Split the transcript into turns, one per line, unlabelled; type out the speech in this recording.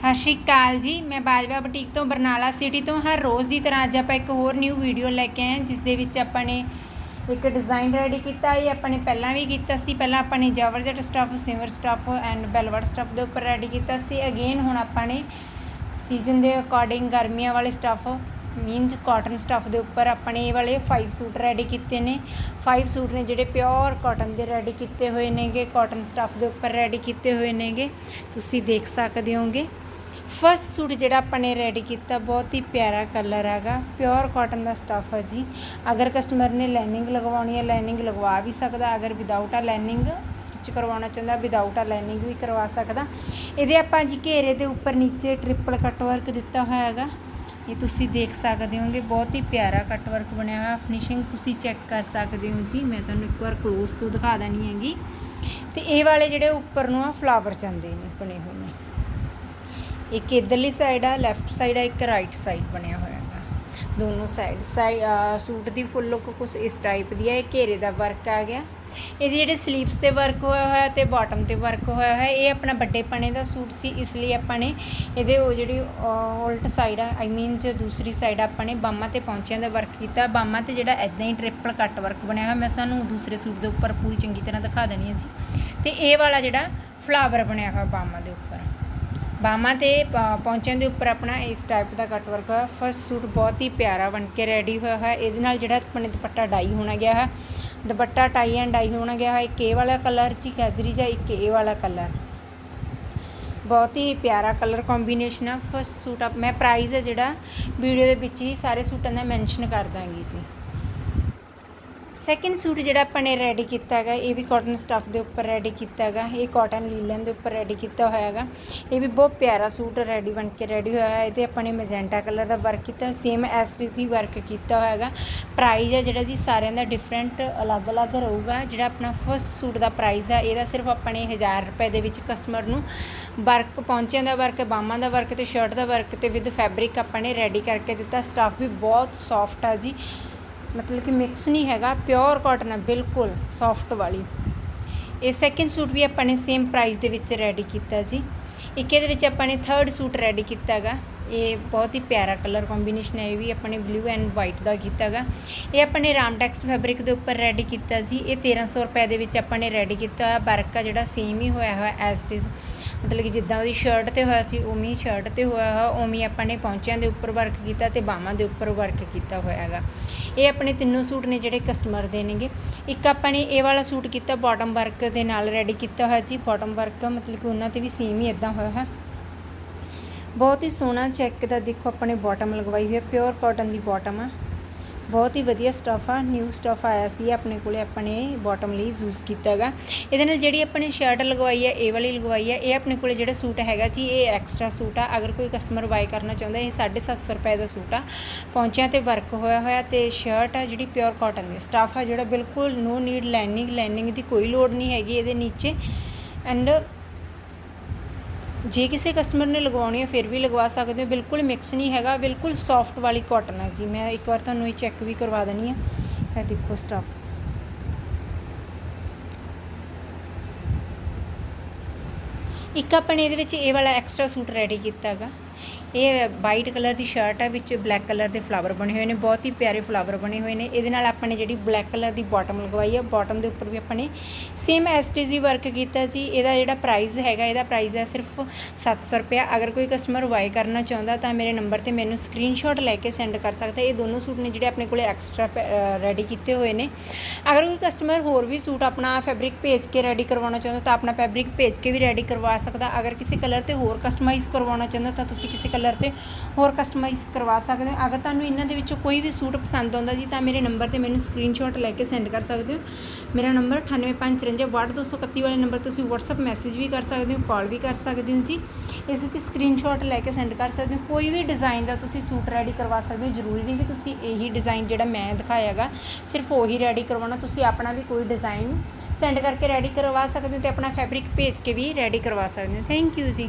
ਸਤਿ ਸ਼੍ਰੀ ਅਕਾਲ ਜੀ। ਮੈਂ ਬਾਜਵਾ ਬੁਟੀਕ ਤੋਂ ਬਰਨਾਲਾ ਸਿਟੀ ਤੋਂ ਹਰ ਰੋਜ਼ ਦੀ ਤਰ੍ਹਾਂ ਅੱਜ ਆਪਾਂ ਇੱਕ ਹੋਰ ਨਿਊ ਵੀਡੀਓ ਲੈ ਕੇ ਆਏ ਜਿਸ ਦੇ ਵਿੱਚ ਆਪਾਂ ਨੇ ਇੱਕ ਡਿਜ਼ਾਈਨ ਰੈਡੀ ਕੀਤਾ ਇਹ ਆਪਾਂ ਨੇ ਪਹਿਲਾਂ ਵੀ ਕੀਤਾ ਸੀ। ਪਹਿਲਾਂ ਆਪਾਂ ਨੇ georgette stuff shimmer stuff and velvet stuff ਦੇ ਉੱਪਰ ਰੈਡੀ ਕੀਤਾ ਸੀ। ਅਗੇਨ ਹੁਣ ਆਪਾਂ ਨੇ ਸੀਜ਼ਨ ਦੇ ਅਕੋਰਡਿੰਗ ਗਰਮੀਆਂ ਵਾਲੇ ਸਟੱਫ ਮੀਨਸ ਕਾਟਨ ਸਟੱਫ ਦੇ ਉੱਪਰ ਆਪਣੇ ਇਹ ਵਾਲੇ 5 ਸੂਟ ਰੈਡੀ ਕੀਤੇ ਨੇ। 5 ਸੂਟ ਨੇ ਜਿਹੜੇ ਪਿਓਰ ਕਾਟਨ ਦੇ ਰੈਡੀ ਕੀਤੇ ਹੋਏ ਨੇਗੇ ਕਾਟਨ ਸਟੱਫ ਦੇ ਉੱਪਰ ਰੈਡੀ ਕੀਤੇ ਹੋਏ ਨੇਗੇ। ਤੁਸੀਂ ਦੇਖ ਸਕਦੇ ਹੋਗੇ। ਫਸਟ ਸੂਟ ਜਿਹੜਾ ਆਪਾਂ ਨੇ ਰੈਡੀ ਕੀਤਾ, ਬਹੁਤ ਹੀ ਪਿਆਰਾ ਕਲਰ ਹੈਗਾ। ਪਿਓਰ ਕਾਟਨ ਦਾ ਸਟੱਫ ਹੈ ਜੀ। ਅਗਰ ਕਸਟਮਰ ਨੇ ਲਾਈਨਿੰਗ ਲਗਵਾਉਣੀ ਹੈ ਲਾਈਨਿੰਗ ਲਗਵਾ ਵੀ ਸਕਦਾ। ਅਗਰ ਵਿਦਆਊਟ ਆ ਲਾਈਨਿੰਗ ਸਟਿਚ ਕਰਵਾਉਣਾ ਚਾਹੁੰਦਾ ਵਿਦਆਊਟ ਆ ਲਾਈਨਿੰਗ ਵੀ ਕਰਵਾ ਸਕਦਾ। ਇਹਦੇ ਆਪਾਂ ਜੀ ਘੇਰੇ ਦੇ ਉੱਪਰ ਨੀਚੇ ਟ੍ਰਿਪਲ ਕੱਟ ਵਰਕ ਦਿੱਤਾ ਹੋਇਆ ਹੈਗਾ। ਇਹ ਤੁਸੀਂ ਦੇਖ ਸਕਦੇ ਹੋਗੇ, ਬਹੁਤ ਹੀ ਪਿਆਰਾ ਕੱਟ ਵਰਕ ਬਣਿਆ ਹੋਇਆ। ਫਿਨਿਸ਼ਿੰਗ ਤੁਸੀਂ ਚੈੱਕ ਕਰ ਸਕਦੇ ਹੋ ਜੀ। ਮੈਂ ਤੁਹਾਨੂੰ ਇੱਕ ਵਾਰ ਕਲੋਜ਼ ਤੋਂ ਦਿਖਾ ਦੇਣੀ ਹੈਗੀ। ਤੇ ਇਹ ਵਾਲੇ ਜਿਹੜੇ ਉੱਪਰ ਨੂੰ ਆ ਫਲਾਵਰ ਚੰਦੇ ਨੇ, ਬਣੇ ਹੋਏ ਨੇ। ਇੱਕ ਇਧਰਲੀ ਸਾਈਡ ਆ ਲੈਫਟ ਸਾਈਡ ਆ, ਇੱਕ ਰਾਈਟ ਸਾਈਡ ਬਣਿਆ ਹੋਇਆ ਹੈਗਾ ਦੋਨੋਂ ਸਾਈਡ ਸਾਈ ਸੂਟ ਦੀ ਫੁੱਲ ਲੁੱਕ ਕੁਝ ਇਸ ਟਾਈਪ ਦੀ ਹੈ ਇਹ ਘੇਰੇ ਦਾ ਵਰਕ ਆ ਗਿਆ। ਇਹਦੇ ਜਿਹੜੇ ਸਲੀਵਸ ਤੇ ਵਰਕ ਹੋਇਆ ਹੋਇਆ ਤੇ ਬਾਟਮ ਤੇ ਵਰਕ ਹੋਇਆ ਹੋਇਆ, ਇਹ ਆਪਣਾ ਵੱਡੇ ਪਣੇ ਦਾ ਸੂਟ ਸੀ, ਇਸ ਲਈ ਆਪਾਂ ਨੇ ਇਹਦੇ ਉਹ ਜਿਹੜੀ ਉਲਟ ਸਾਈਡ ਆ ਆਈ ਮੀਨ ਜੋ ਦੂਸਰੀ ਸਾਈਡ ਆਪਾਂ ਨੇ ਬਾਹਾਂ ਤੇ ਪੌਂਚਿਆਂ ਦਾ ਵਰਕ ਕੀਤਾ, ਬਾਹਾਂ ਤੇ ਜਿਹੜਾ ਐਦਾਂ ਹੀ ਟ੍ਰਿਪਲ ਕੱਟ ਵਰਕ ਬਣਿਆ ਹੋਇਆ, ਮੈਂ ਤੁਹਾਨੂੰ ਦੂਸਰੇ ਸੂਟ ਦੇ ਉੱਪਰ ਪੂਰੀ ਚੰਗੀ ਤਰ੍ਹਾਂ ਦਿਖਾ ਦੇਣੀ ਹੈ ਜੀ। ਤੇ ਇਹ ਵਾਲਾ ਜਿਹੜਾ ਫਲਾਵਰ ਬਣਿਆ ਹੋਇਆ ਬਾਹਾਂ ਦੇ ਉੱਪਰ। ਬਾਹਾਂ ਤੇ ਪੌਂਚਿਆਂ ਦੇ ਉੱਪਰ ਆਪਣਾ ਇਸ ਟਾਈਪ ਦਾ ਕੱਟ ਵਰਕ ਹੋਇਆ ਫਸਟ ਸੂਟ ਬਹੁਤ ਹੀ ਪਿਆਰਾ ਬਣ ਕੇ ਰੈਡੀ ਹੋਇਆ ਹੈ। ਇਹਦੇ ਨਾਲ ਜਿਹੜਾ ਆਪਣੇ ਦੁਪੱਟਾ ਡਾਈ ਹੋਣਾ ਗਿਆ ਹੈ। ਦੁਪੱਟਾ ਟਾਈ ਐਂਡ ਡਾਈ ਹੋਣਾ ਗਿਆ ਹੈ। ਇੱਕ ਇਹ ਵਾਲਾ ਕਲਰ ਚ ਕੈਜ਼ਰੀ ਜਾਂ ਇੱਕ ਇਹ ਵਾਲਾ ਕਲਰ ਬਹੁਤ ਹੀ ਪਿਆਰਾ ਕਲਰ ਕੰਬੀਨੇਸ਼ਨ ਆ। ਫਸਟ ਸੂਟ ਆ ਮੈਂ ਪ੍ਰਾਈਸ ਹੈ ਜਿਹੜਾ। ਵੀਡੀਓ ਦੇ ਵਿੱਚ ਹੀ ਸਾਰੇ ਸੂਟਾਂ ਦਾ ਮੈਂਸ਼ਨ ਕਰ ਦਾਂਗੀ ਜੀ। ਸੈਕਿੰਡ ਸੂਟ ਜਿਹੜਾ ਆਪਾਂ ਨੇ ਰੈਡੀ ਕੀਤਾ ਹੈਗਾ, ਇਹ ਵੀ ਕਾਟਨ ਸਟੱਫ ਦੇ ਉੱਪਰ ਰੈਡੀ ਕੀਤਾ ਹੈਗਾ, ਇਹ ਕਾਟਨ ਲੀਲਨ ਦੇ ਉੱਪਰ ਰੈਡੀ ਕੀਤਾ ਹੋਇਆ ਹੈਗਾ। ਇਹ ਵੀ ਬਹੁਤ ਪਿਆਰਾ ਸੂਟ ਰੈਡੀ ਬਣ ਕੇ ਰੈਡੀ ਹੋਇਆ ਹੈ। ਇਹਦੇ ਆਪਾਂ ਨੇ ਮੈਜੈਂਟਾ ਕਲਰ ਦਾ ਵਰਕ ਕੀਤਾ ਸੇਮ ਐਸਟੀਸੀ ਵਰਕ ਕੀਤਾ ਹੋਇਆ ਹੈਗਾ। ਪ੍ਰਾਈਸ ਹੈ ਜਿਹੜਾ ਜੀ ਸਾਰਿਆਂ ਦਾ ਡਿਫਰੈਂਟ ਅਲੱਗ-ਅਲੱਗ ਰਹੂਗਾ। ਜਿਹੜਾ ਆਪਣਾ ਫਸਟ ਸੂਟ ਦਾ ਪ੍ਰਾਈਸ ਹੈ, ਇਹਦਾ ਸਿਰਫ ਆਪਾਂ ਨੇ 1000 ਰੁਪਏ ਦੇ ਵਿੱਚ ਕਸਟਮਰ ਨੂੰ ਵਰਕ ਪਹੁੰਚਿਆਂ ਦਾ ਵਰਕ ਬਾਹਾਂ ਦਾ ਵਰਕ ਤੇ ਸ਼ਰਟ ਦਾ ਵਰਕ ਤੇ ਵਿਦ ਫੈਬਰਿਕ ਆਪਾਂ ਨੇ ਰੈਡੀ ਕਰਕੇ ਦਿੱਤਾ। ਸਟੱਫ ਵੀ ਬਹੁਤ ਸੌਫਟ ਆ ਜੀ। ਮਤਲਬ ਕਿ ਮਿਕਸ ਨਹੀਂ ਹੈਗਾ ਪਿਓਰ ਕਾਟਨ ਹੈ ਬਿਲਕੁਲ ਸੌਫਟ ਵਾਲੀ। ਇਹ ਸੈਕਿੰਡ ਸੂਟ ਵੀ ਆਪਾਂ ਨੇ ਸੇਮ ਪ੍ਰਾਈਸ ਦੇ ਵਿੱਚ ਰੈਡੀ ਕੀਤਾ ਜੀ। ਇੱਕ ਇਹਦੇ ਵਿੱਚ ਆਪਾਂ ਨੇ ਥਰਡ ਸੂਟ ਰੈਡੀ ਕੀਤਾ ਹੈਗਾ। ਇਹ ਬਹੁਤ ਹੀ ਪਿਆਰਾ ਕਲਰ ਕੰਬੀਨੇਸ਼ਨ ਹੈ, ਇਹ ਵੀ ਆਪਾਂ ਨੇ ਬਲੂ ਐਂਡ ਵਾਈਟ ਦਾ ਕੀਤਾ ਹੈਗਾ। ਇਹ ਆਪਾਂ ਨੇ ਰਾਮਟੈਕਸ ਫੈਬਰਿਕ ਦੇ ਉੱਪਰ ਰੈਡੀ ਕੀਤਾ ਜੀ। ਇਹ 1300 ਰੁਪਏ ਦੇ ਵਿੱਚ ਆਪਾਂ ਨੇ ਰੈਡੀ ਕੀਤਾ। ਹੋਇਆ ਵਰਕ ਆ ਜਿਹੜਾ ਸੇਮ ਹੀ ਹੋਇਆ ਹੋਇਆ ਐਸ ਇਟ ਇਜ਼ ਮਤਲਬ ਕਿ ਜਿੱਦਾਂ ਉਹਦੀ ਸ਼ਰਟ ਤੇ ਹੋਇਆ ਸੀ ਉਵੇਂ ਸ਼ਰਟ ਤੇ ਹੋਇਆ ਹੈ ਉਵੇਂ ਆਪਾਂ ਨੇ ਪੌਂਚਿਆਂ ਦੇ ਉੱਪਰ ਵਰਕ ਕੀਤਾ ਤੇ ਬਾਹਾਂ ਦੇ ਉੱਪਰ ਵਰਕ ਕੀਤਾ ਹੋਇਆ ਹੈਗਾ। ਇਹ ਆਪਣੇ ਤਿੰਨੋਂ ਸੂਟ ਨੇ ਜਿਹੜੇ ਕਸਟਮਰ ਦੇ ਨੇਗੇ। ਇੱਕ ਆਪਾਂ ਨੇ ਇਹ ਵਾਲਾ ਸੂਟ ਕੀਤਾ ਬਾਟਮ ਵਰਕ ਦੇ ਨਾਲ ਰੈਡੀ ਕੀਤਾ ਹੋਇਆ ਜੀ ਬਾਟਮ ਵਰਕ ਮਤਲਬ ਕਿ ਉਹਨਾਂ ਤੇ ਵੀ ਸੇਮ ਹੀ ਇਦਾਂ ਹੋਇਆ ਹੈ। ਬਹੁਤ ਹੀ ਸੋਹਣਾ ਚੈੱਕ ਦਾ ਦੇਖੋ ਆਪਣੇ ਬਾਟਮ ਲਗਵਾਈ ਹੋਈ ਹੈ ਪਿਓਰ ਕਾਟਨ ਦੀ ਬਾਟਮ ਆ। ਬਹੁਤ ਹੀ ਵਧੀਆ ਸਟਫ ਆ ਨਿਊ ਸਟਫ ਆਇਆ ਸੀ ਆਪਣੇ ਕੋਲੇ, ਆਪਣੇ ਬਾਟਮ ਲਈ ਯੂਜ਼ ਕੀਤਾ ਹੈਗਾ ਇਹਦੇ ਨਾਲ ਜਿਹੜੀ ਆਪਣੇ ਸ਼ਰਟ ਲਗਵਾਈ ਹੈ ਇਹ ਵਾਲੀ ਲਗਵਾਈ ਹੈ ਇਹ ਆਪਣੇ ਕੋਲੇ ਜਿਹੜਾ ਸੂਟ ਹੈਗਾ ਜੀ ਇਹ ਐਕਸਟਰਾ ਸੂਟ ਆ। ਅਗਰ ਕੋਈ ਕਸਟਮਰ ਬਾਈ ਕਰਨਾ ਚਾਹੁੰਦਾ, ਇਹ 750 ਰੁਪਏ ਦਾ ਸੂਟ ਆ। ਪੌਂਚਿਆਂ ਤੇ ਵਰਕ ਹੋਇਆ ਹੋਇਆ ਤੇ ਸ਼ਰਟ ਆ ਜਿਹੜੀ ਪਿਓਰ ਕਾਟਨ ਦੀ ਸਟਫ ਆ ਜਿਹੜਾ ਬਿਲਕੁਲ ਨੋ ਨੀਡ ਲਾਈਨਿੰਗ ਲਾਈਨਿੰਗ ਦੀ ਕੋਈ ਲੋੜ ਨਹੀਂ ਹੈਗੀ, ਇਹਦੇ ਨੀਚੇ ਐਂਡ ਜੇ ਕਿਸੇ ਕਸਟਮਰ ਨੇ ਲਗਵਾਉਣੀ ਹੈ, ਫਿਰ ਵੀ ਲਗਵਾ ਸਕਦੇ ਹੋ। ਬਿਲਕੁਲ ਮਿਕਸ ਨਹੀਂ ਹੈਗਾ, ਬਿਲਕੁਲ ਸੌਫਟ ਵਾਲੀ ਕਾਟਨ ਹੈ ਜੀ। ਮੈਂ ਇੱਕ ਵਾਰ ਤੁਹਾਨੂੰ ਇਹ ਚੈੱਕ ਵੀ ਕਰਵਾ ਦੇਣੀ ਹੈ। ਇਹ ਦੇਖੋ ਸਟਫ ਇੱਕ ਆਪਾਂ ਨੇ ਇਹਦੇ ਵਿੱਚ ਇਹ ਵਾਲਾ ਐਕਸਟਰਾ ਸੂਟ ਰੈਡੀ ਕੀਤਾ ਹੈਗਾ। ਇਹ ਵਾਈਟ ਕਲਰ ਦੀ ਸ਼ਰਟ ਹੈ ਵਿੱਚ ਬਲੈਕ ਕਲਰ ਦੇ ਫਲਾਵਰ ਬਣੇ ਹੋਏ ਨੇ, ਬਹੁਤ ਹੀ ਪਿਆਰੇ ਫਲਾਵਰ ਬਣੇ ਹੋਏ ਨੇ। ਇਹਦੇ ਨਾਲ ਆਪਾਂ ਨੇ ਜਿਹੜੀ ਬਲੈਕ ਕਲਰ ਦੀ ਬਾਟਮ ਲਗਵਾਈ ਹੈ ਬਾਟਮ ਦੇ ਉੱਪਰ ਵੀ ਆਪਾਂ ਨੇ ਸੇਮ ਐਸਟੀਜੀ ਵਰਕ ਕੀਤਾ ਸੀ ਇਹਦਾ ਜਿਹੜਾ ਪ੍ਰਾਈਸ ਹੈਗਾ, ਇਹਦਾ ਪ੍ਰਾਈਸ ਹੈ ਸਿਰਫ 700 ਰੁਪਿਆ ਅਗਰ ਕੋਈ ਕਸਟਮਰ ਵਾਈ ਕਰਨਾ ਚਾਹੁੰਦਾ ਤਾਂ ਮੇਰੇ ਨੰਬਰ ਤੇ ਮੈਨੂੰ ਸਕਰੀਨਸ਼ਾਟ ਲੈ ਕੇ ਸੈਂਡ ਕਰ ਸਕਦਾ। ਇਹ ਦੋਨੋਂ ਸੂਟ ਨੇ ਜਿਹੜੇ ਆਪਣੇ ਕੋਲੇ ਐਕਸਟਰਾ ਰੈਡੀ ਕੀਤੇ ਹੋਏ ਨੇ। ਅਗਰ ਕੋਈ ਕਸਟਮਰ ਹੋਰ ਵੀ ਸੂਟ ਆਪਣਾ ਫੈਬਰਿਕ ਭੇਜ ਕੇ ਰੈਡੀ ਕਰਵਾਉਣਾ ਚਾਹੁੰਦਾ ਤਾਂ ਆਪਣਾ ਫੈਬਰਿਕ ਭੇਜ ਕੇ ਵੀ ਰੈਡੀ ਕਰਵਾ ਸਕਦਾ। ਅਗਰ ਕਿਸੇ ਕਲਰ ਤੇ ਹੋਰ ਕਸਟਮਾਈਜ਼ ਕਰਵਾਉਣਾ ਚਾਹੁੰਦਾ ਤਾਂ ਤੁਸੀਂ ਕਿਸੇ ਕਲਰ ਤੇ ਹੋਰ ਕਸਟਮਾਈਜ਼ ਕਰਵਾ ਸਕਦੇ ਹੋ। ਅਗਰ ਤੁਹਾਨੂੰ ਇਹਨਾਂ ਦੇ ਵਿੱਚੋਂ ਕੋਈ ਵੀ ਸੂਟ ਪਸੰਦ ਆਉਂਦਾ ਜੀ, ਤਾਂ ਮੇਰੇ ਨੰਬਰ ਤੇ ਮੈਨੂੰ ਸਕਰੀਨਸ਼ਾਟ ਲੈ ਕੇ ਸੈਂਡ ਕਰ ਸਕਦੇ ਹੋ। ਮੇਰਾ ਨੰਬਰ 9854 ਵਾਲੇ ਨੰਬਰ ਤੁਸੀਂ WhatsApp ਮੈਸੇਜ ਵੀ ਕਰ ਸਕਦੇ ਹੋ ਕਾਲ ਵੀ ਕਰ ਸਕਦੇ ਹੋ ਜੀ। ਇਸ ਤੇ ਸਕਰੀਨਸ਼ਾਟ ਲੈ ਕੇ ਸੈਂਡ ਕਰ ਸਕਦੇ ਹੋ। ਕੋਈ ਵੀ ਡਿਜ਼ਾਈਨ ਦਾ ਤੁਸੀਂ ਸੂਟ ਰੈਡੀ ਕਰਵਾ ਸਕਦੇ ਹੋ। ਜ਼ਰੂਰੀ ਨਹੀਂ ਕਿ ਤੁਸੀਂ ਇਹੀ ਡਿਜ਼ਾਈਨ ਜਿਹੜਾ ਮੈਂ ਦਿਖਾਇਆਗਾ, ਸਿਰਫ ਉਹੀ ਰੈਡੀ ਕਰਵਾਉਣਾ। ਤੁਸੀਂ ਆਪਣਾ ਵੀ ਕੋਈ ਡਿਜ਼ਾਈਨ ਸੈਂਡ ਕਰਕੇ ਰੈਡੀ ਕਰਵਾ ਸਕਦੇ ਹੋ ਤੇ ਆਪਣਾ ਫੈਬਰਿਕ ਭੇਜ ਕੇ ਵੀ ਰੈਡੀ ਕਰਵਾ ਸਕਦੇ ਹੋ। ਥੈਂਕ ਯੂ ਜੀ।